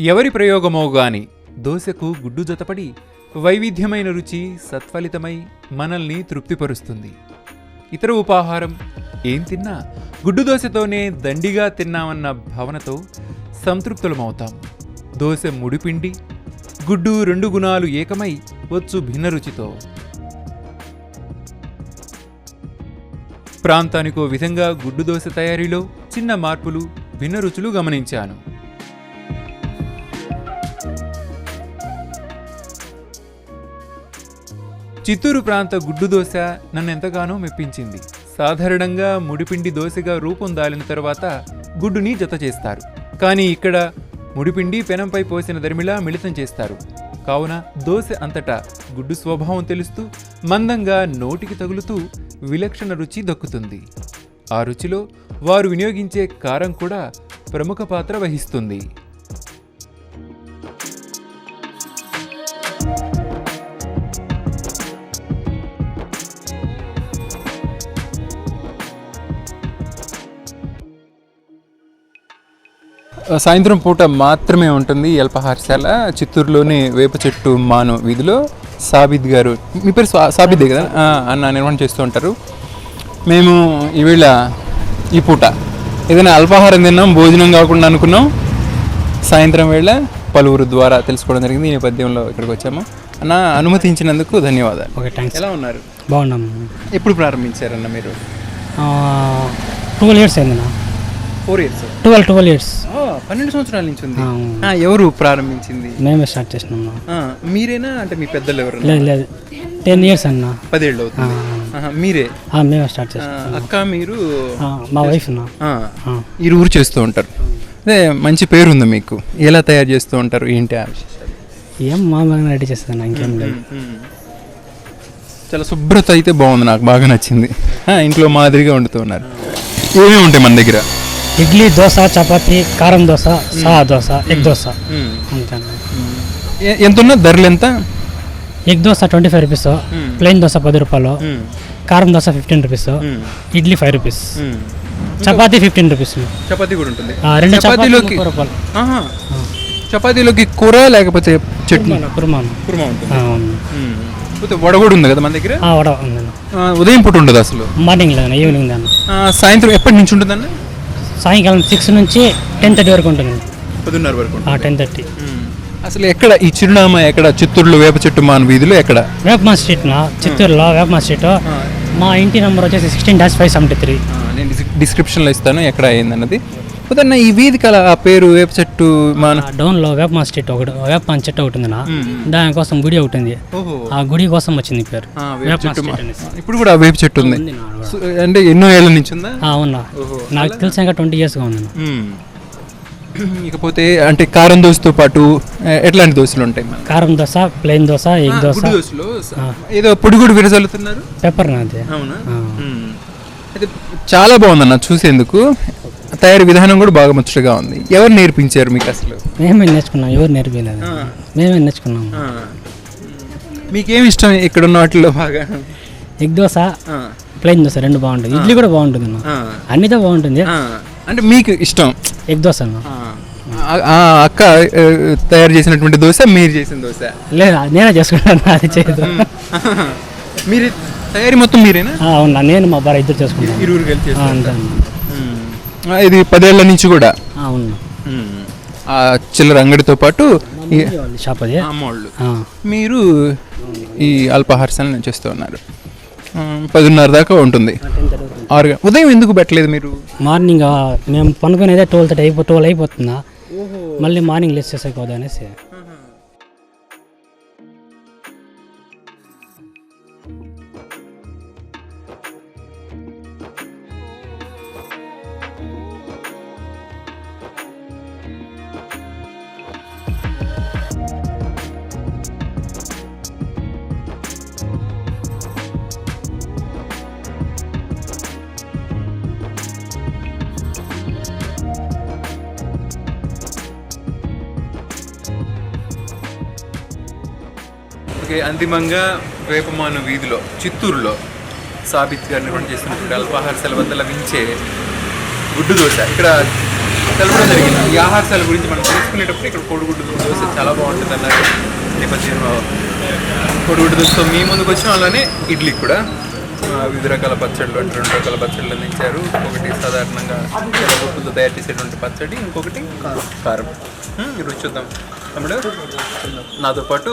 ఎవరి ప్రయోగమో గాని దోశకు గుడ్డు జతపడి వైవిధ్యమైన రుచి సత్ఫలితమై మనల్ని తృప్తిపరుస్తుంది. ఇతర ఉపాహారం ఏం తిన్నా గుడ్డు దోశతోనే దండిగా తిన్నామన్న భావనతో సంతృప్తులమవుతాం. దోశ ముడిపిండి గుడ్డు రెండు గుణాలు ఏకమై వచ్చు భిన్న రుచితో. ప్రాంతానికో విధంగా గుడ్డు దోశ తయారీలో చిన్న మార్పులు భిన్న రుచులు గమనించాను. చిత్తూరు ప్రాంత గుడ్డు దోశ నన్ను ఎంతగానో మెప్పించింది. సాధారణంగా ముడిపిండి దోశగా రూపం దాలిన తర్వాత గుడ్డుని జత చేస్తారు. కానీ ఇక్కడ ముడిపిండి పెనంపై పోసిన దరిమిలా మిళితం చేస్తారు. కావున దోశ అంతటా గుడ్డు స్వభావం తెలుస్తూ మందంగా నోటికి తగులుతూ విలక్షణ రుచి దక్కుతుంది. ఆ రుచిలో వారు వినియోగించే కారం కూడా ప్రముఖ పాత్ర వహిస్తుంది. సాయంత్రం పూట మాత్రమే ఉంటుంది ఈ అల్పహారశాల చిత్తూరులోని వేప చెట్టు మాను వీధిలో. సాబిద్ గారు మీ పేరు సా- సాబిదే కదా? అన్న నిర్వహణ చేస్తూ ఉంటారు. మేము ఈవేళ ఈ పూట ఏదైనా అల్పాహారం తిన్నాం భోజనం కాకుండా అనుకున్నాం. సాయంత్రం వేళ పలువురు ద్వారా తెలుసుకోవడం జరిగింది. ఈ నేపథ్యంలో ఇక్కడికి వచ్చాము. అన్న అనుమతించినందుకు ధన్యవాదాలు. Okay thanks. ఎలా ఉన్నారు? బాగున్నాం. ఎప్పుడు ప్రారంభించారన్న మీరు? ట్వెల్వ్ ఇయర్స్ అయింది four years. Twelve twelve years. పన్నెండు సంవత్సరాల నుంచి ఉంది. ఆ, ఎవరు ప్రారంభించింది? మేమే స్టార్ట్ చేసినాం. ఆ, మీరేనా? అంటే మీ పెద్దలు ఎవరు? లేదు లేదు. టెన్ ఇయర్స్ అన్న. పదేళ్ళు అవుతుంది. ఆహా, మీరే? ఆ, మేమే స్టార్ట్ ఆ, చేసినాం. అక్క మీరు? ఆ, మా వైఫ్ నా. ఆ, ఆ. ఇరువురు చేస్తూ ఉంటారు. అదే మంచి పేరు ఉంది మీకు. ఎలా తయారు చేస్తూ ఉంటారు? ఏంటి ఆ విశేషాలు? ఏం మామూలుగా రెడీ చేస్తాను ఇంకేం లేదు. చాలా శుభ్రత అయితే బాగుంది నాకు బాగా నచ్చింది. ఆ, ఇంట్లో మాదిరిగా వండుతూ ఉన్నారు. ఏమేమి ఉంటాయి మన దగ్గర? ఇడ్లీ దోశ చపాతి కారం దోశ సహా దోశ ఎగ్ దోశ. అంతే ఎంత ఉన్నా ధరలు ఎంత? Egg dosa twenty five rupees plain dosa పది రూపాయలు కారం dosa fifteen rupees idli five rupees chapati fifteen rupees. Chapati కూడా ఉంటుంది. రెండు చపాతీలు చపాతీలోకి. చపాతీలోకి కూర లేకపోతే చట్నీ? కుర్మా, కుర్మా. ఉంటుంది. వడ కూడా ఉంది కదా మన దగ్గర? వడ ఉదయం పూట ఉండదు అసలు. మార్నింగ్ లేదు ఈవినింగ్ దాన్ని సాయంత్రం ఎప్పటి నుంచి ఉంటుందండి సాయంకాలం సిక్స్ నుంచి టెన్ థర్టీ వరకు ఉంటుంది. పదిన్నర వరకు టెన్ థర్టీ అసలు ఎక్కడ ఈ చిరునామా ఎక్కడ? చిత్తూరులో వేప చెట్టు మాన వీధిలో ఎక్కడ? వేపమా స్ట్రీట్ నా? చిత్తూరులో వేపమా స్ట్రీట్ మా ఇంటి నెంబర్ వచ్చేసి sixteen dash five seventy three నేను డిస్- డిస్క్రిప్షన్లో ఇస్తాను ఎక్కడ అయిందన్నది. పోతే ఈ వీధికి అలా ఆ పేరు వేప చెట్టు మాన డౌన్లో వేపమా స్ట్రీట్ ఒకటి వేపమా చెట్టు ఒకటి ఉంది నా దానికోసం గుడి ఒకటి ఉంది. ఆ గుడి కోసం వచ్చింది పేరు. వేప చెట్టు మా- ఇప్పుడు కూడా వేప చెట్టు ఉంది. అంటే ఎన్నో ఏళ్ళ నుంచి ఉందా? అవునా. నాకు తెలిసాక ట్వంటీ ఇయర్స్గా ఉంది. ఇకపోతే అంటే కారం దోశతో పాటు ఎట్లాంటి దోశలు ఉంటాయి కారం దోశ ప్లెయిన్ దోశ ఎగ్ దోశ. ఏదో పొడి కూడా విరజల్లుతున్నారు? పెప్పర్ నాది. అవునా. అయితే చాలా బాగుందన్న చూసేందుకు. తయారీ విధానం కూడా బాగా ముచ్చటగా ఉంది. ఎవరు నేర్పించారు మీకు అసలు? మేమే నేర్చుకున్నాం ఎవరు నేర్పించలేదు మేమే నేర్చుకున్నాం. మీకేమి ఇష్టం ఇక్కడ ఉన్న వాటిలో బాగా? ఎగ్ దోశ. ప్లెయిన్ దోశ రెండు బాగుంటుంది ఇడ్లీ కూడా బాగుంటుంది. అన్నితో బాగుంటుంది. అంటే మీకు ఇష్టం? ఎగ్ దోశ అన్న. అక్క తయారు చేసినటువంటి దోశ మీరు చేసిన దోశ? లేదా నేనే చేసుకుంటాను అది చేయదు. మీరు తయారీ మొత్తం మీరేనా? అవునా నేను మా భార్య ఇద్దరు చేసుకుంటాను ఇరువురు కలిసి ఇది పదేళ్ళ నుంచి కూడా. అవును. ఆ చిల్లర అంగడితో పాటు ఈ షాప్ అది. అమ్మోళ్ళు మీరు ఈ అల్పాహారశాలను చేస్తూ ఉన్నారు పదిన్నర దాకా ఉంటుంది. ఆరు ఉదయం ఎందుకు పెట్టలేదు మీరు? మార్నింగ్ మేము పనుకునేదే ట్వెల్వ్ థర్టీ అయిపో ట్వెల్వ్ అయిపోతుందా? మళ్ళీ మార్నింగ్ లెస్ చేసేకోదా అనేసి. అంతిమంగా వేపమాను వీధిలో చిత్తూరులో సాబిత్ గారు నిర్వహణ చేస్తున్నటువంటి అల్పాహారశాల వద్ద లభించే గుడ్డు దోశ. ఇక్కడ తెలపడం జరిగింది. ఈ ఆహారాల గురించి మనం తెలుసుకునేటప్పుడు ఇక్కడ కోడిగుడ్డు దోశ చాలా బాగుంటుంది అన్నారు. నేపథ్యంలో కోడిగుడ్డు దోశతో మీ ముందుకు వచ్చిన అలానే ఇడ్లీ కూడా. వివిధ రకాల పచ్చళ్ళు అంటే రెండు రకాల పచ్చళ్ళు అందించారు. ఒకటి సాధారణంగా తయారు చేసేటువంటి పచ్చడి ఇంకొకటి కారం. రుచి చూద్దాం. తమ్ముడు? నాతో పాటు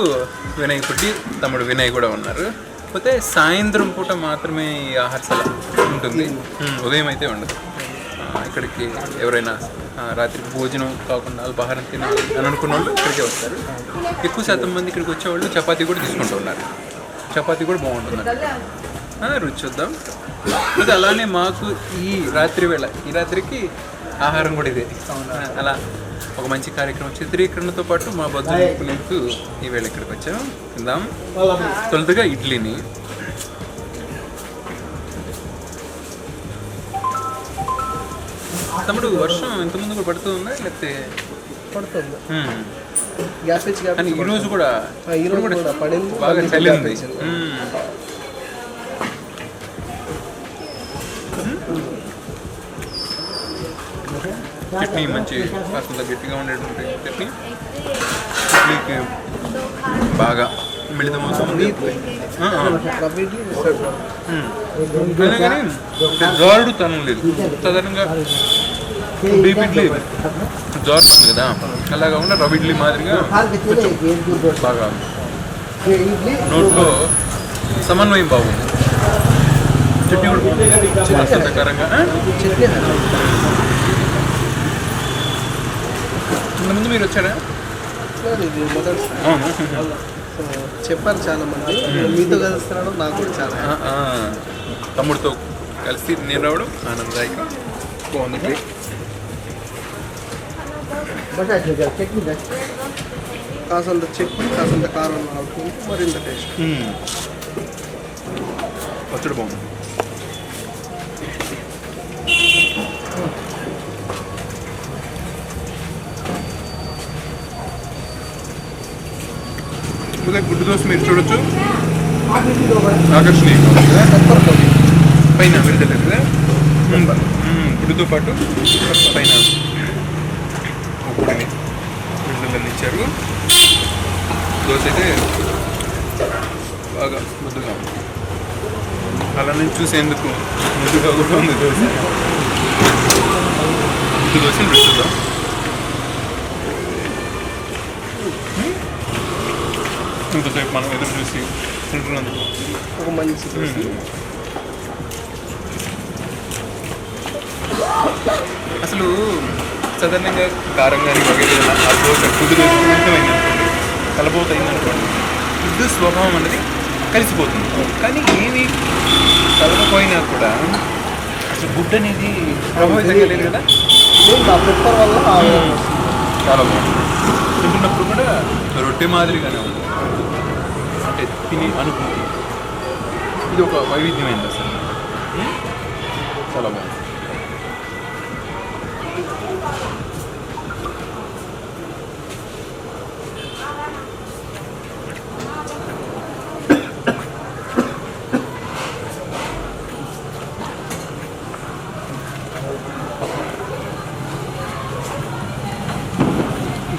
వినయ్ పుట్టి తమ్ముడు వినయ్ కూడా ఉన్నారు. కాకపోతే సాయంత్రం పూట మాత్రమే ఈ ఆహారశాల ఉంటుంది. ఉదయం అయితే ఉండదు. ఇక్కడికి ఎవరైనా రాత్రి భోజనం కాకుండా అల్పాహారం తినాలి అని అనుకున్న వాళ్ళు ఇక్కడికే వస్తారు. ఎక్కువ శాతం మంది ఇక్కడికి వచ్చేవాళ్ళు చపాతీ కూడా తీసుకుంటూ ఉన్నారు. చపాతీ కూడా బాగుంటుంది రుచి చూద్దాం. అది అలానే మాకు ఈ రాత్రి వేళ ఈ రాత్రికి ఆహారం కూడా ఇదే. అలా ఒక మంచి కార్యక్రమం చిత్రీకరణతో పాటు మా బొజ్జు నింపుతూ ఈ వేళ ఇక్కడికి వచ్చాం. తిందాం. తొలుతుగా ఇడ్లీని. తమ్ముడు వర్షం ఇంతకుముందు కూడా పడుతూ ఉందా? లేకపోతే పడుతుంది. గ్యాప్ ఇచ్చి ఈ రోజు కూడా ఈ రోజు కూడా పడింది. బాగా మళ్ళీ చట్నీ మంచి కాస్త గట్టిగా ఉండేటువంటి చట్నీ చట్నీకి బాగా మిళితమవుతుంది. అయినా కానీ జారుడు తనం లేదు. సాధారణంగా డీప్ ఇడ్లీ జారుతుంది కదా? అలా కాకుండా రవ్వ ఇడ్లీ మాదిరిగా కొంచెం బాగా నోట్లో సమన్వయం బాగుంది. చట్నీ కూడా? చట్నీ ఇంతకుముందు మీరు వచ్చారా? లేదు, ఇది మొదటిసారి చెప్పారు చాలా మంది. మీతో కలుస్తున్నాడు నాకు కూడా చాలా. తమ్ముడితో కలిసి నేను రావడం ఆనందదాయకం బాగుంది. కాసంత చట్నీ కాసంత కారం మరింత టేస్ట్. పచ్చడి బాగుంది. ఇంకా గుడ్డు దోశ మీరు చూడొచ్చు. ఆకర్షణీయంగా పొడి పైన విడుదల కదా. గుడ్డుతో పాటు పైన ఇచ్చారు. దోశ అయితే బాగా ముద్దుగా ఉంది. అలా నుంచి చూసేందుకు ముద్దుగా కూడా ఉంది దోశ. ముద్దు దోశని ఇంతసేపు మనం ఎదురు చూసి తింటున్నందుకు. ఒక మంచి. అసలు సాధారణంగా కారం కానీ వగైరా మితమైంది అనుకోండి గుడ్డు స్వభావం అనేది కలిసిపోతుంది. కానీ ఏమి కలవపోయినా కూడా అసలు గుడ్డు అనేది ప్రభావితంగా లేదు కదా? చాలా బాగుంది. తింటున్నప్పుడు కూడా రొట్టె మాదిరిగానే ఉంది అంటే తిని అనుభూతి. ఇది ఒక వైవిధ్యమైనది అసలు. చాలా బాగుంది.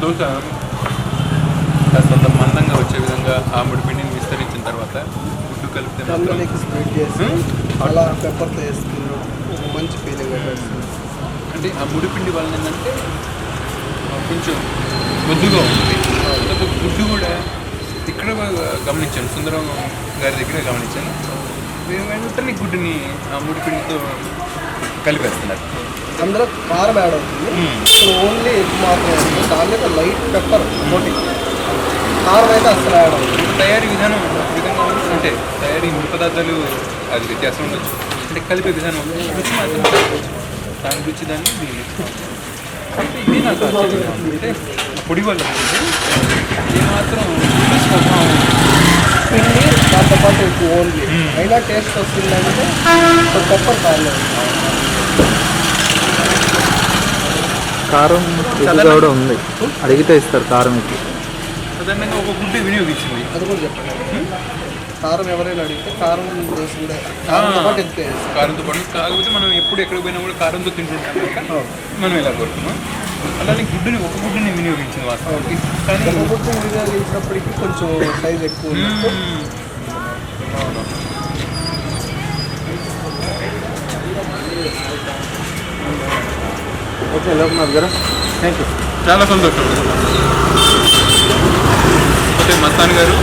దోశ కాస్తంత మందంగా వచ్చే విధంగా ఆ ముడి పిండిని తర్వాత గుడ్డు కలిపితే హ్మ్? అలా పెప్పర్తో ఒక మంచి ఫీలింగ్ అంటే ఆ ముడి పిండి వలన ఏంటంటే కొంచెం బొద్దుగా ఉంటుంది గుడ్డు కూడా ఇక్కడ గమనించాను సుందరం గారి దగ్గర గమనించాను. మేము వెంటనే గుడ్డుని ఆ ముడి పిండితో కలిపేస్తున్నారు. అందులో కారం యాడ్ అవుతుంది. ఓన్లీ ఎగ్ మాత్రమే దాని మీద లైట్ పెప్పర్ పొడి కారం అయితే అసలు యాడ్ అవుతుంది తయారీ విధానం అంటే తయారీ ముడి పదార్థాలు అది వ్యత్యాసం ఉండొచ్చు. అంటే కలిపే విధానం రుచి మాత్రం ఉండొచ్చు. దాని రుచి దాన్ని అంటే ఇది నాకు అంటే పొడి వల్ల. ఇది మాత్రం పిండి దాంతో పాటు ఎక్కువ ఓన్లీ. అయినా టేస్ట్ వస్తుందంటే పెప్పర్ కాలేదు కారం కూడా ఉంది. అడిగితే ఇస్తారు కారం ఎక్కువ. సాధారణంగా ఒక గుడ్డు వినియోగించింది అది కూడా చెప్పండి. కారం ఎవరైనా అడిగితే కారం దోశ కూడా కారంతో పాటు? కారంతో కాకపోతే మనం ఎప్పుడు ఎక్కడికి పోయినా కూడా కారంతో తింటుంటాం కనుక మనం ఇలా కోరుతున్నాం అలానే గుడ్డుని ఒక గుడ్డుని వినియోగించింది వాస్తవానికి కానీ ఒక గుడ్డు వినియోగించినప్పటికీ కొంచెం సైజ్ ఎక్కువ. అవును. ఓకే లోకనాథ్ గారు? థ్యాంక్ యూ చాలా సంతోషం. అయితే మస్తాన్ గారు.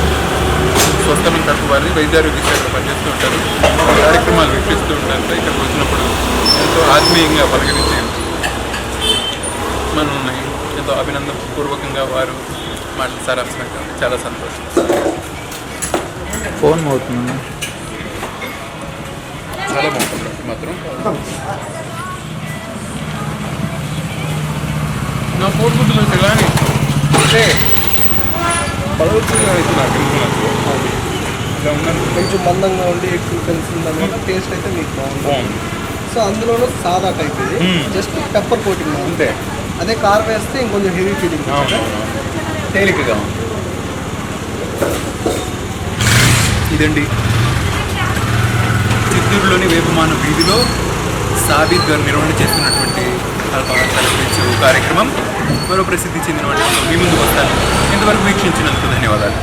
స్వస్థలం కడుపు వారిని వైద్యారోగ్య శాఖలో పనిచేస్తూ ఉంటారు. కార్యక్రమాలు వీక్షిస్తూ ఉంటారు ఇక్కడికి వచ్చినప్పుడు. ఎంతో ఆత్మీయంగా పలకరించి మనల్ని ఎంతో అభినందన పూర్వకంగా వారు మాటలు సారాంశంగా చాలా సంతోషం. ఫోన్ అవుతుంది చాలా బాగుంటుంది మాత్రం. నా కోరుకుంటున్న ఇలానే అంటే పదవుతుంది అయితే నాకు ఇలా ఉన్నాను కొంచెం మందంగా ఉండి ఎక్కువ అనమాట టేస్ట్ అయితే మీకు బాగుంది. సో అందులోనూ సాదా టైప్ ఇది. జస్ట్ పెప్పర్ కోటింగ్ అంతే. అదే కారం వేస్తే ఇంకొంచెం హెవీ ఫీలింగ్ తేలికగా ఇదండి. చిత్తూరులోని వేపమాన వీధిలో సాబిద్ గారు నిర్వహణ చేస్తున్నటువంటి అల్పాహార కార్యక్రమం. మరో ప్రసిద్ధి చెందిన వాటి మీ ముందుకు వస్తాను ఇంతవరకు వీక్షించినందుకు ధన్యవాదాలు.